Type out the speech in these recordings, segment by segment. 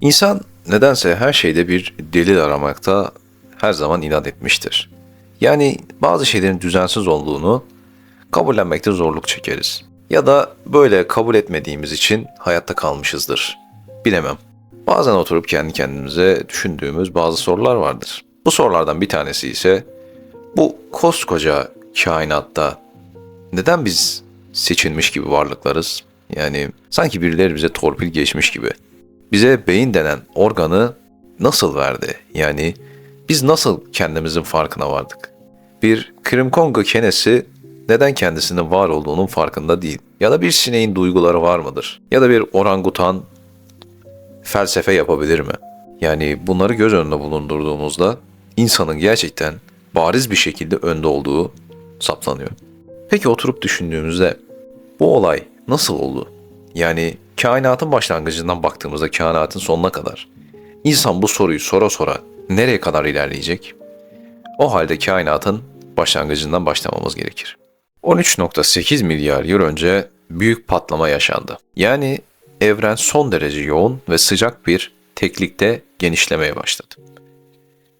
İnsan nedense her şeyde bir delil aramakta her zaman inat etmiştir. Yani bazı şeylerin düzensiz olduğunu kabullenmekte zorluk çekeriz. Ya da böyle kabul etmediğimiz için hayatta kalmışızdır. Bilemem. Bazen oturup kendi kendimize düşündüğümüz bazı sorular vardır. Bu sorulardan bir tanesi ise bu koskoca kainatta neden biz seçilmiş gibi varlıklarız? Yani sanki birileri bize torpil geçmiş gibi. Bize beyin denen organı nasıl verdi? Yani biz nasıl kendimizin farkına vardık? Bir Krimkongo kenesi neden kendisinin var olduğunun farkında değil? Ya da bir sineğin duyguları var mıdır? Ya da bir orangutan felsefe yapabilir mi? Yani bunları göz önünde bulundurduğumuzda insanın gerçekten bariz bir şekilde önde olduğu saptanıyor. Peki oturup düşündüğümüzde bu olay nasıl oldu? Yani kainatın başlangıcından baktığımızda kainatın sonuna kadar insan bu soruyu sora sora nereye kadar ilerleyecek? O halde kainatın başlangıcından başlamamız gerekir. 13.8 milyar yıl önce büyük patlama yaşandı. Yani evren son derece yoğun ve sıcak bir teklikte genişlemeye başladı.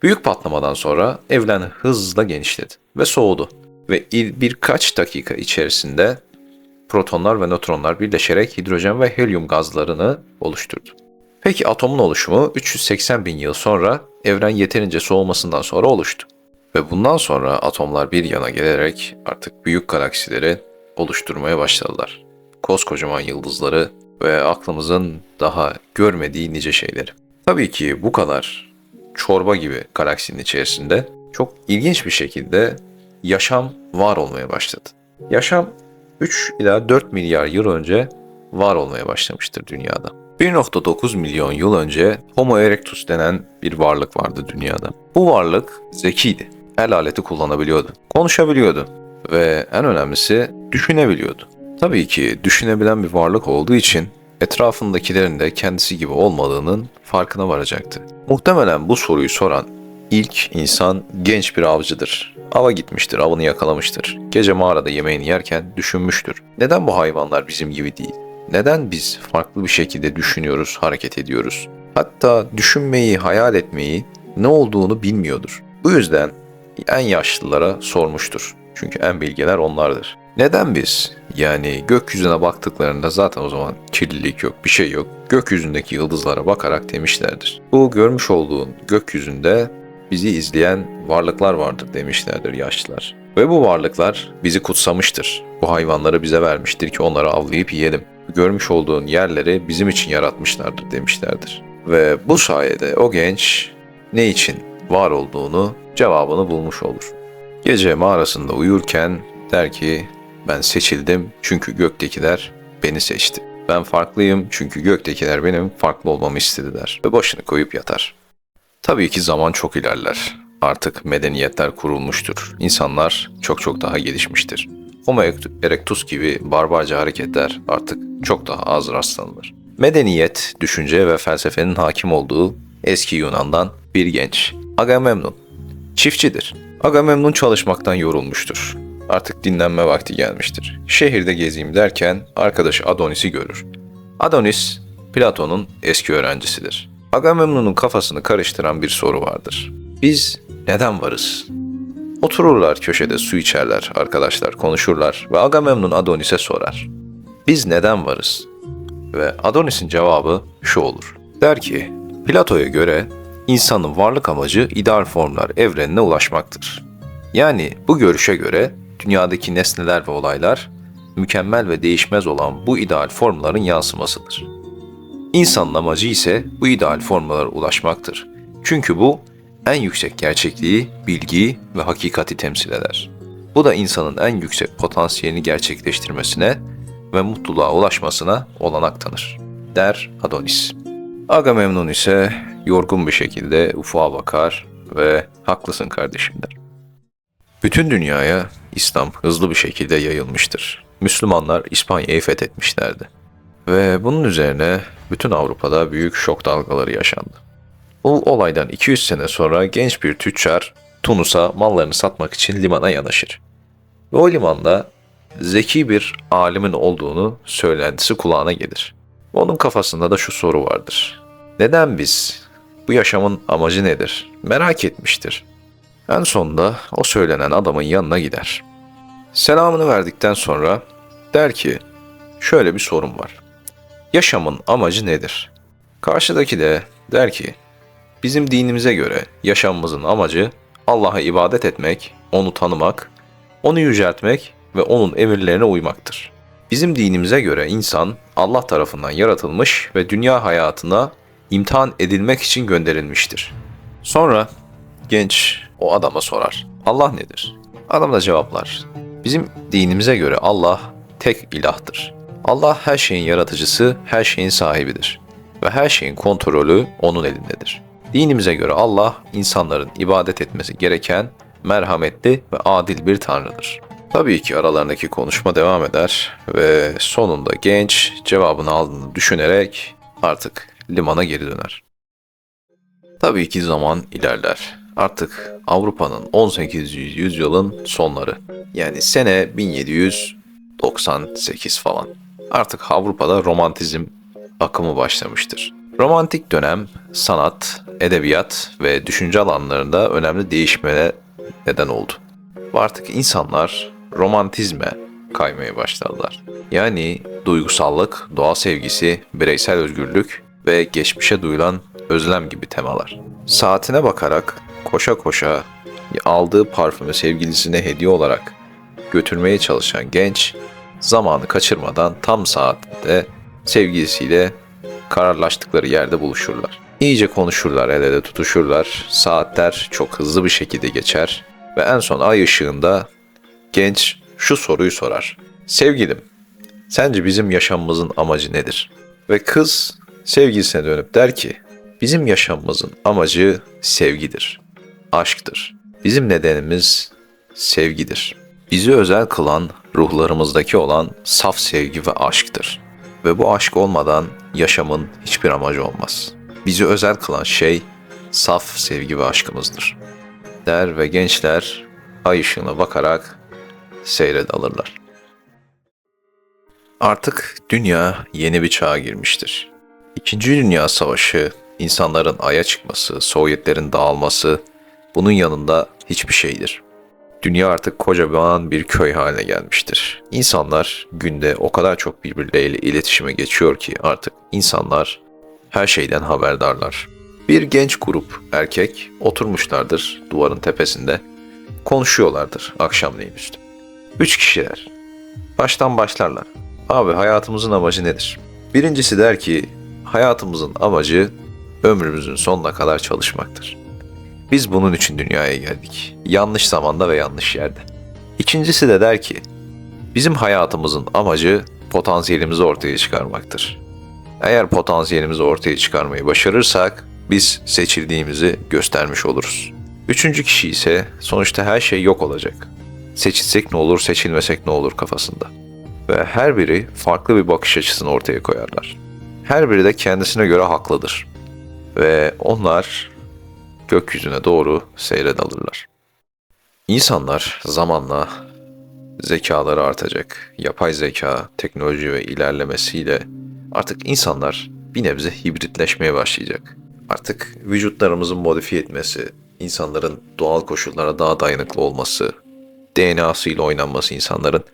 Büyük patlamadan sonra evren hızla genişledi ve soğudu ve birkaç dakika içerisinde protonlar ve nötronlar birleşerek hidrojen ve helyum gazlarını oluşturdu. Peki atomun oluşumu 380 bin yıl sonra evren yeterince soğumasından sonra oluştu. Ve bundan sonra atomlar bir yana gelerek artık büyük galaksileri oluşturmaya başladılar. Koskocaman yıldızları ve aklımızın daha görmediği nice şeyleri. Tabii ki bu kadar çorba gibi galaksinin içerisinde çok ilginç bir şekilde yaşam var olmaya başladı. Yaşam 3 ila 4 milyar yıl önce var olmaya başlamıştır dünyada. 1.9 milyon yıl önce Homo erectus denen bir varlık vardı dünyada. Bu varlık zekiydi. El aleti kullanabiliyordu. Konuşabiliyordu. Ve en önemlisi düşünebiliyordu. Tabii ki düşünebilen bir varlık olduğu için etrafındakilerin de kendisi gibi olmadığının farkına varacaktı. Muhtemelen bu soruyu soran ilk insan genç bir avcıdır. Ava gitmiştir, avını yakalamıştır. Gece mağarada yemeğini yerken düşünmüştür. Neden bu hayvanlar bizim gibi değil? Neden biz farklı bir şekilde düşünüyoruz, hareket ediyoruz? Hatta düşünmeyi, hayal etmeyi ne olduğunu bilmiyordur. Bu yüzden en yaşlılara sormuştur. Çünkü en bilgeler onlardır. Neden biz? Yani gökyüzüne baktıklarında zaten o zaman kirlilik yok, bir şey yok. Gökyüzündeki yıldızlara bakarak demişlerdir. Bu görmüş olduğun gökyüzünde bizi izleyen varlıklar vardır demişlerdir yaşlılar. Ve bu varlıklar bizi kutsamıştır. Bu hayvanları bize vermiştir ki onları avlayıp yiyelim. Görmüş olduğun yerleri bizim için yaratmışlardır demişlerdir. Ve bu sayede o genç ne için var olduğunu cevabını bulmuş olur. Gece mağarasında uyurken der ki ben seçildim çünkü göktekiler beni seçti. Ben farklıyım çünkü göktekiler benim farklı olmamı istedi der ve başını koyup yatar. Tabii ki zaman çok ilerler. Artık medeniyetler kurulmuştur. İnsanlar çok çok daha gelişmiştir. Homo erectus gibi barbarca hareketler artık çok daha az rastlanılır. Medeniyet, düşünce ve felsefenin hakim olduğu eski Yunan'dan bir genç. Agamemnon. Çiftçidir. Agamemnon çalışmaktan yorulmuştur. Artık dinlenme vakti gelmiştir. Şehirde gezeyim derken arkadaşı Adonis'i görür. Adonis, Platon'un eski öğrencisidir. Agamemnon'un kafasını karıştıran bir soru vardır. Biz neden varız? Otururlar köşede su içerler, arkadaşlar konuşurlar ve Agamemnon Adonis'e sorar. Biz neden varız? Ve Adonis'in cevabı şu olur. Der ki, Plato'ya göre insanın varlık amacı ideal formlar evrenine ulaşmaktır. Yani bu görüşe göre dünyadaki nesneler ve olaylar mükemmel ve değişmez olan bu ideal formların yansımasıdır. İnsanın amacı ise bu ideal formlara ulaşmaktır. Çünkü bu en yüksek gerçekliği, bilgiyi ve hakikati temsil eder. Bu da insanın en yüksek potansiyelini gerçekleştirmesine ve mutluluğa ulaşmasına olanak tanır, der Adonis. Agamemnon ise yorgun bir şekilde ufuğa bakar ve haklısın kardeşim der. Bütün dünyaya İslam hızlı bir şekilde yayılmıştır. Müslümanlar İspanya'yı fethetmişlerdi. Ve bunun üzerine bütün Avrupa'da büyük şok dalgaları yaşandı. Bu olaydan 200 sene sonra genç bir tüccar Tunus'a mallarını satmak için limana yanaşır. Ve o limanda zeki bir alimin olduğunu söylentisi kulağına gelir. Onun kafasında da şu soru vardır. Neden biz? Bu yaşamın amacı nedir? Merak etmiştir. En sonunda o söylenen adamın yanına gider. Selamını verdikten sonra der ki, şöyle bir sorun var. Yaşamın amacı nedir? Karşıdaki de der ki, bizim dinimize göre yaşamımızın amacı Allah'a ibadet etmek, onu tanımak, onu yüceltmek ve onun emirlerine uymaktır. Bizim dinimize göre insan Allah tarafından yaratılmış ve dünya hayatına imtihan edilmek için gönderilmiştir. Sonra genç o adama sorar. Allah nedir? Adam da cevaplar. Bizim dinimize göre Allah tek ilahtır. Allah her şeyin yaratıcısı, her şeyin sahibidir. Ve her şeyin kontrolü onun elindedir. Dinimize göre Allah insanların ibadet etmesi gereken merhametli ve adil bir tanrıdır. Tabii ki aralarındaki konuşma devam eder ve sonunda genç cevabını aldığını düşünerek artık limana geri döner. Tabii ki zaman ilerler. Artık Avrupa'nın 18. yüzyılın sonları. Yani sene 1798 falan. Artık Avrupa'da romantizm akımı başlamıştır. Romantik dönem sanat, edebiyat ve düşünce alanlarında önemli değişmeye neden oldu. Artık insanlar romantizme kaymaya başladılar. Yani duygusallık, doğa sevgisi, bireysel özgürlük ve geçmişe duyulan özlem gibi temalar. Saatine bakarak koşa koşa aldığı parfümü sevgilisine hediye olarak götürmeye çalışan genç zamanı kaçırmadan tam saatte sevgilisiyle kararlaştıkları yerde buluşurlar. İyice konuşurlar, el ele tutuşurlar. Saatler çok hızlı bir şekilde geçer ve en son ay ışığında genç şu soruyu sorar. Sevgilim, sence bizim yaşamımızın amacı nedir? Ve kız sevgilisine dönüp der ki, bizim yaşamımızın amacı sevgidir, aşktır. Bizim nedenimiz sevgidir. Bizi özel kılan ruhlarımızdaki olan saf sevgi ve aşktır. Ve bu aşk olmadan yaşamın hiçbir amacı olmaz. Bizi özel kılan şey saf sevgi ve aşkımızdır. Der ve gençler ay ışığına bakarak seyret alırlar. Artık dünya yeni bir çağa girmiştir. İkinci Dünya Savaşı, insanların aya çıkması, Sovyetlerin dağılması bunun yanında hiçbir şeydir. Dünya artık kocaman bir köy haline gelmiştir. İnsanlar günde o kadar çok birbirleriyle iletişime geçiyor ki artık insanlar her şeyden haberdarlar. Bir genç grup erkek oturmuşlardır duvarın tepesinde. Konuşuyorlardır akşamleyin üstü. Üç kişiler. Baştan başlarlar. Abi hayatımızın amacı nedir? Birincisi der ki hayatımızın amacı ömrümüzün sonuna kadar çalışmaktır. Biz bunun için dünyaya geldik. Yanlış zamanda ve yanlış yerde. İkincisi de der ki bizim hayatımızın amacı potansiyelimizi ortaya çıkarmaktır. Eğer potansiyelimizi ortaya çıkarmayı başarırsak biz seçildiğimizi göstermiş oluruz. Üçüncü kişi ise sonuçta her şey yok olacak. Seçilsek ne olur, seçilmesek ne olur kafasında. Ve her biri farklı bir bakış açısını ortaya koyarlar. Her biri de kendisine göre haklıdır. Ve onlar gökyüzüne doğru seyre dalırlar. İnsanlar zamanla zekaları artacak. Yapay zeka, teknoloji ve ilerlemesiyle artık insanlar bir nebze hibritleşmeye başlayacak. Artık vücutlarımızın modifiye etmesi, insanların doğal koşullara daha dayanıklı olması, DNA'sıyla oynanması insanların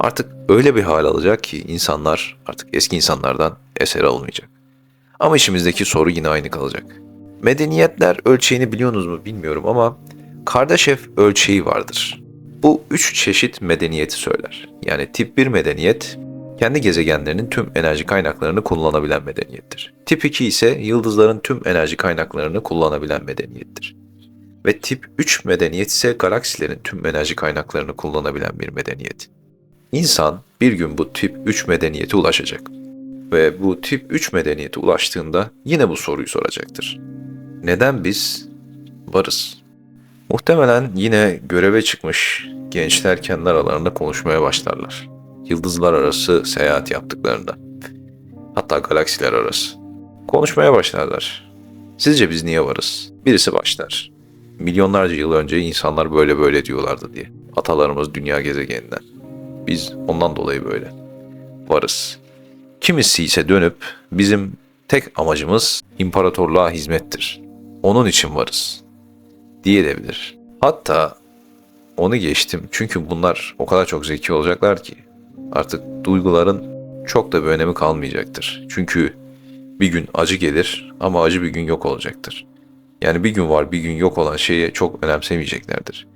artık öyle bir hal alacak ki insanlar artık eski insanlardan eser almayacak. Ama işimizdeki soru yine aynı kalacak. Medeniyetler ölçeğini biliyorsunuz mu bilmiyorum ama Kardashev ölçeği vardır. Bu üç çeşit medeniyeti söyler. Yani tip 1 medeniyet kendi gezegenlerinin tüm enerji kaynaklarını kullanabilen medeniyettir. Tip 2 ise yıldızların tüm enerji kaynaklarını kullanabilen medeniyettir. Ve tip 3 medeniyet ise galaksilerin tüm enerji kaynaklarını kullanabilen bir medeniyet. İnsan bir gün bu tip 3 medeniyete ulaşacak. Ve bu tip 3 medeniyete ulaştığında yine bu soruyu soracaktır. Neden biz varız? Muhtemelen yine göreve çıkmış gençler kendi aralarında konuşmaya başlarlar. Yıldızlar arası seyahat yaptıklarında. Hatta galaksiler arası. Konuşmaya başlarlar. Sizce biz niye varız? Birisi başlar. Milyonlarca yıl önce insanlar böyle böyle diyorlardı diye. Atalarımız dünya gezegeninden. Biz ondan dolayı böyle. Varız. Kimisi ise dönüp bizim tek amacımız imparatorluğa hizmettir. Onun için varız diyebilir. Hatta onu geçtim çünkü bunlar o kadar çok zeki olacaklar ki artık duyguların çok da bir önemi kalmayacaktır. Çünkü bir gün acı gelir ama acı bir gün yok olacaktır. Yani bir gün var bir gün yok olan şeye çok önemsemeyeceklerdir.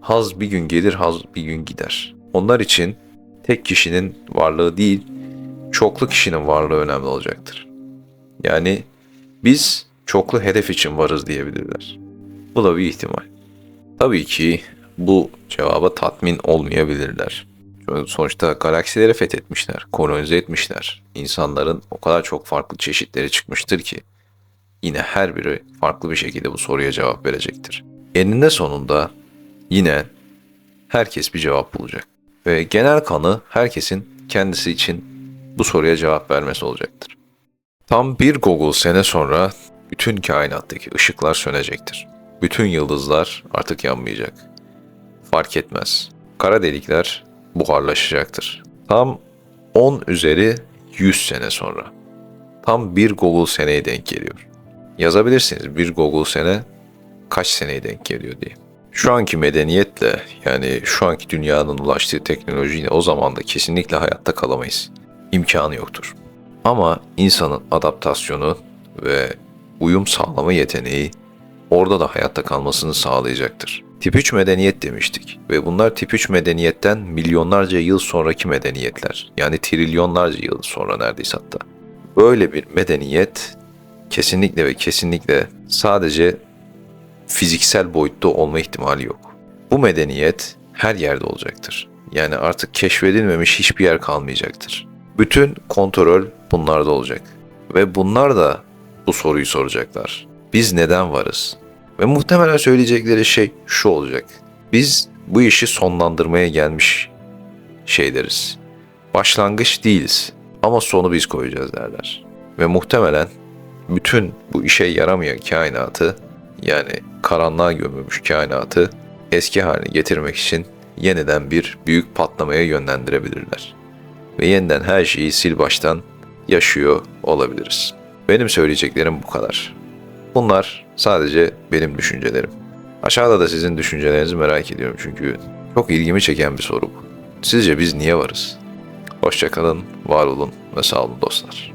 Haz bir gün gelir haz bir gün gider. Onlar için tek kişinin varlığı değil çoklu kişinin varlığı önemli olacaktır. Yani biz çoklu hedef için varız diyebilirler. Bu da bir ihtimal. Tabii ki bu cevaba tatmin olmayabilirler. Sonuçta galaksileri fethetmişler, kolonize etmişler. İnsanların o kadar çok farklı çeşitleri çıkmıştır ki yine her biri farklı bir şekilde bu soruya cevap verecektir. Eninde sonunda yine herkes bir cevap bulacak. Ve genel kanı herkesin kendisi için bu soruya cevap vermesi olacaktır. Tam bir Google sene sonra bütün kainattaki ışıklar sönecektir. Bütün yıldızlar artık yanmayacak. Fark etmez. Kara delikler buharlaşacaktır. Tam 10 üzeri 100 sene sonra. Tam bir Google seneye denk geliyor. Yazabilirsiniz bir Google sene kaç seneye denk geliyor diye. Şu anki medeniyetle yani şu anki dünyanın ulaştığı teknolojiyle o zaman da kesinlikle hayatta kalamayız. İmkanı yoktur. Ama insanın adaptasyonu ve uyum sağlama yeteneği orada da hayatta kalmasını sağlayacaktır. Tip 3 medeniyet demiştik ve bunlar tip 3 medeniyetten milyonlarca yıl sonraki medeniyetler. Yani trilyonlarca yıl sonra neredeyse hatta. Böyle bir medeniyet kesinlikle ve kesinlikle sadece fiziksel boyutta olma ihtimali yok. Bu medeniyet her yerde olacaktır. Yani artık keşfedilmemiş hiçbir yer kalmayacaktır. Bütün kontrol bunlarda olacak. Ve bunlar da bu soruyu soracaklar. Biz neden varız? Ve muhtemelen söyleyecekleri şey şu olacak. Biz bu işi sonlandırmaya gelmiş şeyleriz. Başlangıç değiliz ama sonu biz koyacağız derler. Ve muhtemelen bütün bu işe yaramayan kainatı yani karanlığa gömülmüş kainatı eski haline getirmek için yeniden bir büyük patlamaya yönlendirebilirler. Ve yeniden her şeyi sil baştan yaşıyor olabiliriz. Benim söyleyeceklerim bu kadar. Bunlar sadece benim düşüncelerim. Aşağıda da sizin düşüncelerinizi merak ediyorum çünkü çok ilgimi çeken bir soru bu. Sizce biz niye varız? Hoşçakalın, var olun ve sağ olun dostlar.